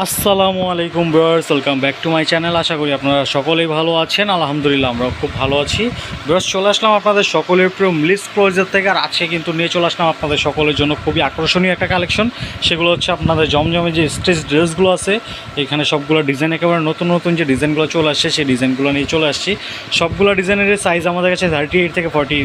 আসসালামু আলাইকুম viewers, welcome back to my channel. আশা করি আপনারা সকলেই ভালো আছেন। আলহামদুলিল্লাহ, আমরাও খুব ভালো আছি। ভিউয়ার্স, চলে আসলাম আপনাদের সকলের প্রিয় মিলিস প্রয়োজের থেকে, আর আছে কিন্তু নিয়ে চলে আসলাম আপনাদের সকলের জন্য খুবই আকর্ষণীয় একটা কালেকশন সেগুলো হচ্ছে আপনাদের জমজমে যে স্টেজ ড্রেসগুলো আছে, এখানে সবগুলো ডিজাইন একেবারে নতুন নতুন যে ডিজাইনগুলো চলে আসছে, সেই ডিজাইনগুলো নিয়ে চলে আসছি। সবগুলো ডিজাইনের সাইজ আমাদের কাছে থার্টি এইট থেকে ফর্টি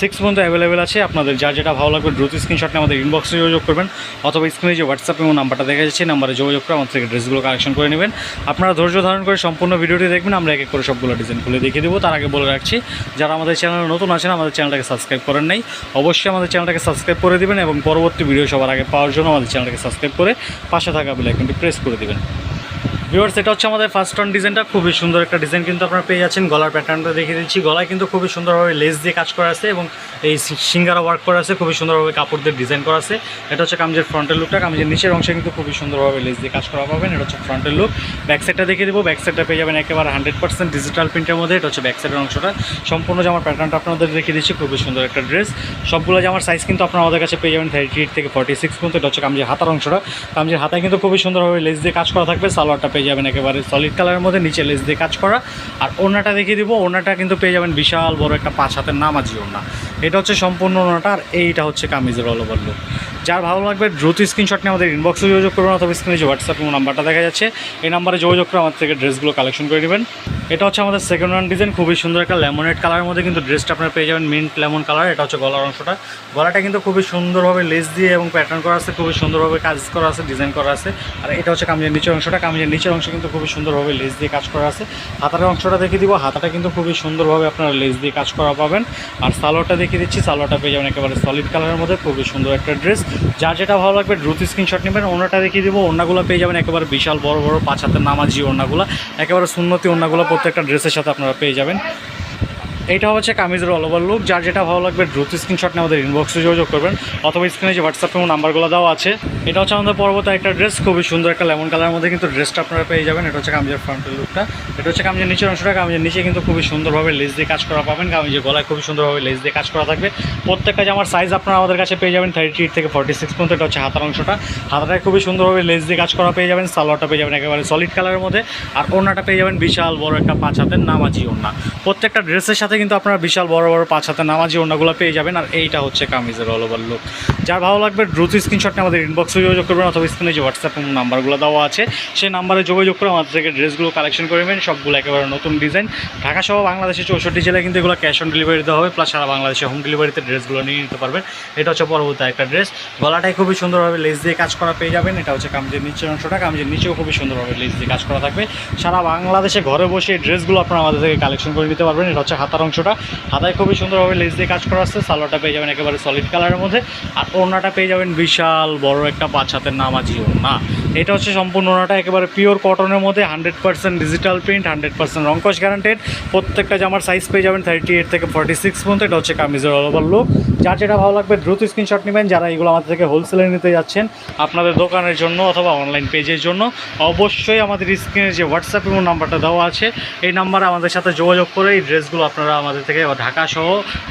সিক্স পর্যন্ত অ্যাভেলেবেল আছে। আপনাদের যা যেটা ভালো লাগবে, দ্রুত স্ক্রিনশট আমাদের ইনবক্সে যোগাযোগ করবেন, অথবা স্ক্রিনে যে হোয়াটসঅ্যাপ এবং নাম্বারটা দেখা যাচ্ছে নাম্বারে যোগাযোগ করে থেকে ড্রেসগুলো কালেকশন করে নেবেন। আপনারা ধৈর্য ধারণ করে সম্পূর্ণ ভিডিওটি দেখবেন, আমরা এক এক করে সবগুলো ডিজাইন খুলে দেখিয়ে দেবো। তার আগে বলে রাখছি, যারা আমাদের চ্যানেলে নতুন আছেন, আমাদের চ্যানেলটাকে সাবস্ক্রাইব করেন নাই, অবশ্যই আমাদের চ্যানেলটাকে সাবস্ক্রাইব করে দিবেন এবং পরবর্তী ভিডিও সবার আগে পাওয়ার জন্য আমাদের চ্যানেলটাকে সাবস্ক্রাইব করে পাশে থাকা বেল প্রেস করে দেবেন। ভিউয়ার্স এটা হচ্ছে আমাদের ফার্স্ট অন ডিজাইনটা খুবই সুন্দর একটা ডিজাইন কিন্তু আপনারা পেয়ে যাচ্ছেন। গলার প্যাটার্নটা দেখিয়ে দিচ্ছি। গলায় কিন্তু খুবই সুন্দরভাবে লেস দিয়ে কাজ করা আছে এবং এই সিঙ্গারা ওয়ার্ক করা আছে, খুবই সুন্দরভাবে কাপড় দিয়ে ডিজাইন করা আছে। এটা হচ্ছে কামজের ফ্রন্টের লুকটা কামজের নিচের অংশে কিন্তু খুবই সুন্দরভাবে লেস দিয়ে কাজ করা পাবেন। এটা হচ্ছে ফ্রন্টের লুক ব্যাক সাইডটা দেখিয়ে দেবো। ব্যাক সাইডটা পেয়ে যাবেন একেবারে হান্ড্রেড পার্সেন্ট ডিজিটাল প্রিন্টের মধ্যে। এটা হচ্ছে ব্যাক সাইডের অংশটা। সম্পূর্ণ জামার প্যাটার্নটা আপনাদের দেখিয়ে দিচ্ছি, খুবই সুন্দর একটা ড্রেস সবগুলো জামার সাইজ কিন্তু আপনারা আমাদের কাছে পেয়ে যাবেন থার্টি এইট থেকে ফর্টি সিক্স পর্যন্ত। এটা হচ্ছে কামজের হাতার অংশটা। কামজের হাতায় কিন্তু খুবই সুন্দরভাবে লেস দিয়ে কাজ করা থাকবে। সালোয়ারটা পেয়ে যাবেন একেবারে সলিড কালারের মধ্যে। নিচে লেস দিয়ে কাজ করা। আর ওড়নাটা দেখিয়ে দিব। ওড়নাটা কিন্তু পেয়ে যাবেন বিশাল বড় একটা পাঁচ হাতের নামাজি ওড়না। এটা হচ্ছে সম্পূর্ণ ওড়নাটা আর এইটা হচ্ছে কামিজের অল লুক যার ভালো লাগবে দ্রুত স্ক্রিনশট নিয়ে আমাদের ইনবক্সে যোগাযোগ করবেন অথবা স্ক্রিনে যে হোয়াটসঅ্যাপ নাম্বারটা দেখা যাচ্ছে, এই নাম্বারে যোগাযোগ করে আমাদের থেকে ড্রেসগুলো কালেকশন করে নেবেন। এটা হচ্ছে আমাদের সেকেন্ড ওয়ান ডিজাইন খুবই সুন্দর একটা লেমনেট কালারের মধ্যে কিন্তু ড্রেসটা আপনারা পেয়ে যাবেন মিন্ট লেমন কালার এটা হচ্ছে গলার অংশটা। গলাটা কিন্তু খুবই সুন্দরভাবে লেস দিয়ে এবং প্যাটার্ন করা আছে, খুবই সুন্দরভাবে কাজ করা আছে ডিজাইন করা আছে। আর এটা হচ্ছে কামিজের নিচের অংশটা, কামিজের নিচের অংশ কিন্তু খুবই সুন্দরভাবে লেস দিয়ে কাজ করা আছে। হাতার অংশটা দেখিয়ে দিব, হাতাটা কিন্তু খুবই সুন্দরভাবে আপনারা লেস দিয়ে কাজ করা পাবেন। আর সালোয়ারটা দেখিয়ে দিচ্ছি, সালোয়ারটা পেয়ে যাবেন একেবারে সলিড কালারের মধ্যে, খুবই সুন্দর একটা ড্রেস যার যেটা ভালো লাগবে, দ্রুত স্ক্রিনশট নেবেন ওনাটা দেখিয়ে দিব ওনাগুলো পেয়ে যাবেন একেবারে বিশাল বড় বড় পাঁচ হাতের নামাজি ওনাগুলো একেবারে সুন্নতি ওনাগুলো প্রত্যেকটা ড্রেসের সাথে আপনারা পেয়ে যাবেন। এইটা হচ্ছে কামিজের অল ওভার লুক যার যেটা ভালো লাগবে, দ্রুত স্ক্রিনশট নিয়ে আমাদের ইনবক্সে যোগাযোগ করবেন। অথবা স্ক্রিনে যে হোয়াটসঅ্যাপ নাম্বারগুলো দেওয়া আছে, এটা হচ্ছে আমাদের পরবর্তী একটা ড্রেস খুবই সুন্দর একটা লেমন কালারের মধ্যে কিন্তু ড্রেসটা আপনারা পেয়ে যাবেন। এটা হচ্ছে কামিজের ফ্রন্টের লুকটা এটা হচ্ছে কামিজের নিচের অংশটা। কামিজের নিচে কিন্তু খুবই সুন্দরভাবে লেস দিয়ে কাজ করা পাবেন। কামিজের গলায় খুবই সুন্দরভাবে লেস দিয়ে কাজ করা থাকবে। প্রত্যেকটা জামার সাইজ আপনারা আমাদের কাছে পেয়ে যাবেন। থার্টি এইট থেকে ফর্টি সিক্স পর্যন্ত এটা হচ্ছে হাতার অংশটা। হাতাটায় খুবই সুন্দরভাবে লেস দিয়ে কাজ করা পেয়ে যাবেন। সালোয়ারটা পেয়ে যাবেন একেবারে সলিড কালারের মধ্যে। আর ওড়নাটা পেয়ে যাবেন বিশাল বড় একটা পাঁচ হাতের নামাজি ওড়না। প্রত্যেকটা ড্রেসের সাথে কিন্তু আপনারা বিশাল বড় বড় পাঁচ হাতে নামাজি ওড়নাগুলো পেয়ে যাবেন, আর এইটা হচ্ছে কামিজের অল ওভার লুক যার ভালো লাগবে, দ্রুত স্ক্রিনশট নিয়ে আমাদের ইনবক্সে যোগাযোগ করবেন, অথবা স্ক্রিনে যে হোয়াটসঅ্যাপ নাম্বারগুলো দেওয়া আছে, সেই নাম্বারে যোগাযোগ করে আমাদের থেকে ড্রেসগুলো কালেকশন করে নেবেন। সবগুলো একেবারে নতুন ডিজাইন ঢাকা সহ বাংলাদেশের চৌষট্টি জেলায় কিন্তু এগুলো ক্যাশ অন ডেলিভারি দেওয়া হবে প্লাস সারা বাংলাদেশে হোম ডেলিভারিতে ড্রেসগুলো নিয়ে নিতে পারবেন। এটা হচ্ছে পরবর্তী একটা ড্রেস গলাটাই খুবই সুন্দরভাবে লেস দিয়ে কাজ করা পেয়ে যাবেন। এটা হচ্ছে কামিজের নিচের অংশটা। কামিজের নিচেও খুবই সুন্দরভাবে লেস দিয়ে কাজ করা থাকবে। সারা বাংলাদেশে ঘরে বসে এই ড্রেসগুলো আপনারা আমাদের থেকে কালেকশন করে নিতে পারবেন। এটা হচ্ছে হাতার অংশটা। হাতায় খুবই সুন্দরভাবে লেস দিয়ে কাজ করা আছে। সালোয়ারটা পেয়ে যাবেন একেবারে সলিড কালারের মধ্যে। আর ওড়নাটা পেয়ে যাবেন বিশাল বড় একটা পাঁচ হাতের নামাজি না এটা হচ্ছে সম্পূর্ণ ওড়নাটা একেবারে পিওর কটনের মধ্যে hundred percent digital print hundred percent রংকশ guaranteed প্রত্যেকটা জামার সাইজ পেয়ে যাবেন থার্টি এইট থেকে ফর্টি সিক্স পর্যন্ত। এটা হচ্ছে কামিজের অল ওভার লুক যার যেটা ভালো লাগবে দ্রুত স্ক্রিনশট নেবেন যারা এগুলো আমাদের থেকে হোলসেলে নিতে যাচ্ছেন আপনাদের দোকানের জন্য অথবা অনলাইন পেজের জন্য। অবশ্যই আমাদের স্ক্রিনে যে হোয়াটসঅ্যাপ এবং নাম্বারটা দেওয়া আছে, এই নাম্বারে আমাদের সাথে যোগাযোগ করে এই ড্রেসগুলো আপনারা আমাদের থেকে ঢাকা সহ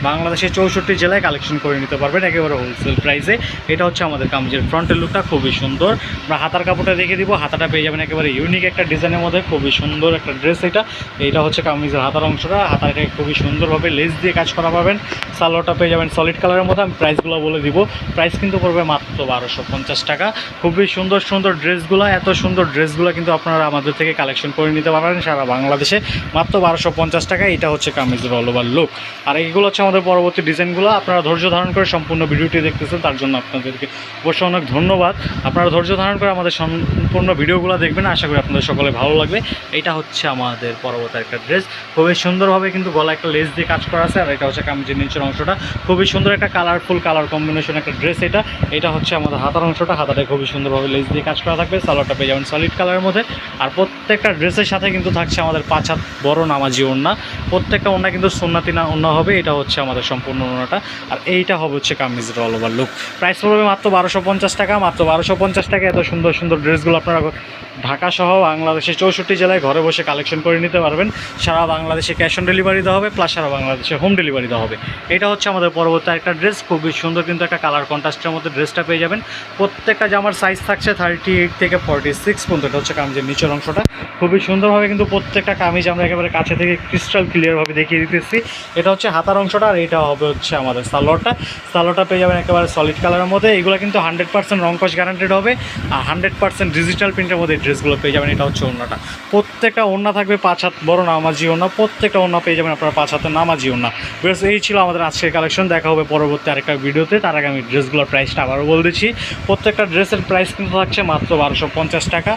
বাংলাদেশের চৌষট্টি জেলায় কালেকশন করে নিতে পারবেন একেবারে হোলসেল প্রাইসে এটা হচ্ছে আমাদের কামিজের ফ্রন্টের লুকটা খুবই সুন্দর। আমরা হাতার কাপড়টা রেখে দিব, হাতাটা পেয়ে যাবেন একেবারে ইউনিক একটা ডিজাইনের মধ্যে, খুবই সুন্দর একটা ড্রেস এটা। এইটা হচ্ছে কামিজের হাতার অংশটা, হাতাটাকে খুবই সুন্দরভাবে লেস দিয়ে কাজ করা পাবেন। সালোয়ারটা পেয়ে যাবেন সলিড কালারের মধ্যে আমি প্রাইসগুলো বলে দিব। প্রাইস কিন্তু পড়বে মাত্র বারোশো পঞ্চাশ টাকা। খুবই সুন্দর সুন্দর ড্রেসগুলো, এত সুন্দর ড্রেসগুলো কিন্তু আপনারা আমাদের থেকে কালেকশন করে নিতে পারবেন সারা বাংলাদেশে। মাত্র বারোশো পঞ্চাশ টাকা, এটা হচ্ছে কামিজের অল ওভার লুক আর এইগুলো হচ্ছে আমাদের পরবর্তী ডিজাইনগুলো। আপনারা ধৈর্য ধারণ করে সম্পূর্ণ ভিডিওটি দেখতেছেন, তার জন্য আপনাদেরকে অবশ্যই অনেক ধন্যবাদ। আপনারা ধৈর্য ধারণ করে আমাদের সম্পূর্ণ ভিডিওগুলো দেখবেন। আশা করি আপনাদের সকলে ভালো লাগবে। এটা হচ্ছে আমাদের পরবর্তী একটা ড্রেস। খুবই সুন্দরভাবে কিন্তু গলা একটা লেস দিয়ে কাজ করা আছে, আর এটা হচ্ছে কামিজের নিচের অংশটা। খুবই সুন্দর একটা কালারফুল কালার কম্বিনেশন একটা ড্রেস এটা। এটা হচ্ছে আমাদের হাতার অংশটা। হাতাটা খুবই সুন্দরভাবে লেস দিয়ে কাজ করা থাকবে। সালোয়ারটা পেয়ে যাবেন সলিড কালারের মধ্যে। আর প্রত্যেকটা ড্রেসের সাথে কিন্তু থাকছে আমাদের পাঁচ হাত বড় নামাজি ওড়না। প্রত্যেকটা ওড়না কিন্তু সোনাতি না, ওড়না হবে। এটা হচ্ছে আমাদের সম্পূর্ণ ওড়নাটা। আর এইটা হবে হচ্ছে কামিজের অল ওভার লুক প্রাইস পড়বে মাত্র বারোশো পঞ্চাশ টাকা। মাত্র বারোশো পঞ্চাশ টাকা এত সুন্দর সুন্দর ড্রেসগুলো আপনারা ঢাকা সহ বাংলাদেশের চৌষট্টি জেলায় ঘরে বসে কালেকশন করে নিতে পারবেন। সারা বাংলাদেশে ক্যাশ অন ডেলিভারি দেওয়া হবে প্লাস সারা বাংলাদেশে হোম ডেলিভারি দেওয়া হবে। এটা হচ্ছে আমাদের পরবর্তী একটা ড্রেস খুবই সুন্দর কিন্তু একটা কালার কন্ট্রাস্টের মধ্যে ড্রেসটা পেয়ে যাবেন। প্রত্যেকটা জামার সাইজ থাকছে থার্টি এইট থেকে ফর্টি সিক্স পর্যন্ত, এটা হচ্ছে কামিজের নিচের অংশটা। খুবই সুন্দরভাবে কিন্তু প্রত্যেকটা কামিজ আমরা একেবারে কাছে থেকে ক্রিস্টাল ক্লিয়ারভাবে দেখিয়ে দিতেছি। এটা হচ্ছে হাতার অংশটা আর এটা হবে হচ্ছে আমাদের সালোয়ারটা। সালোয়ারটা পেয়ে যাবেন একেবারে সলিড কালারের মধ্যে। এগুলো কিন্তু হান্ড্রেড পার্সেন্ট রংকশ গ্যারান্টেড হবে। আর হান্ড্রেড পার্সেন্ট ডিজিটাল প্রিন্টের মধ্যে ড্রেসগুলো পেয়ে যাবেন, এটা হচ্ছে ওড়নাটা। প্রত্যেকটা ওড়না থাকবে পাঁচ হাত বড় নামাজি ওড়না। প্রত্যেকটা ওড়না পেয়ে যাবেন আপনারা পাঁচ হাতের নামাজি ওড়না। বেশ এই ছিল আমাদের আজকের কালেকশন দেখা হবে পরবর্তী আরেকটা ভিডিওতে, তার আগে আমি ড্রেসগুলোর প্রাইসটা আবারও বলে দিচ্ছি। প্রত্যেকটা ড্রেসের প্রাইস কিন্তু থাকছে মাত্র বারোশো টাকা।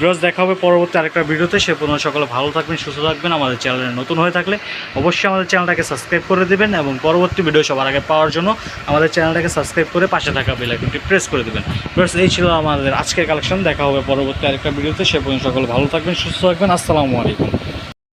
ড্রেস দেখা হবে পরবর্তী আরেকটা ভিডিওতে। সে পর্যন্ত সকলে ভালো থাকবেন, সুস্থ থাকবেন। আমাদের চ্যানেলে নতুন হয়ে থাকলে অবশ্যই আমাদের চ্যানেলটাকে সাবস্ক্রাইব করে দেবেন এবং পরবর্তী ভিডিও সবার আগে পাওয়ার জন্য আমাদের চ্যানেলটাকে সাবস্ক্রাইব করে পাশে থাকা বেল আইকনটি প্রেস করে দেবেন। ব্যাস এই ছিল আমাদের আজকের কালেকশন দেখা হবে পরবর্তী আরেকটা ভিডিওতে। সে পর্যন্ত সকলে ভালো থাকবেন, সুস্থ থাকবেন। আসসালামু আলাইকুম।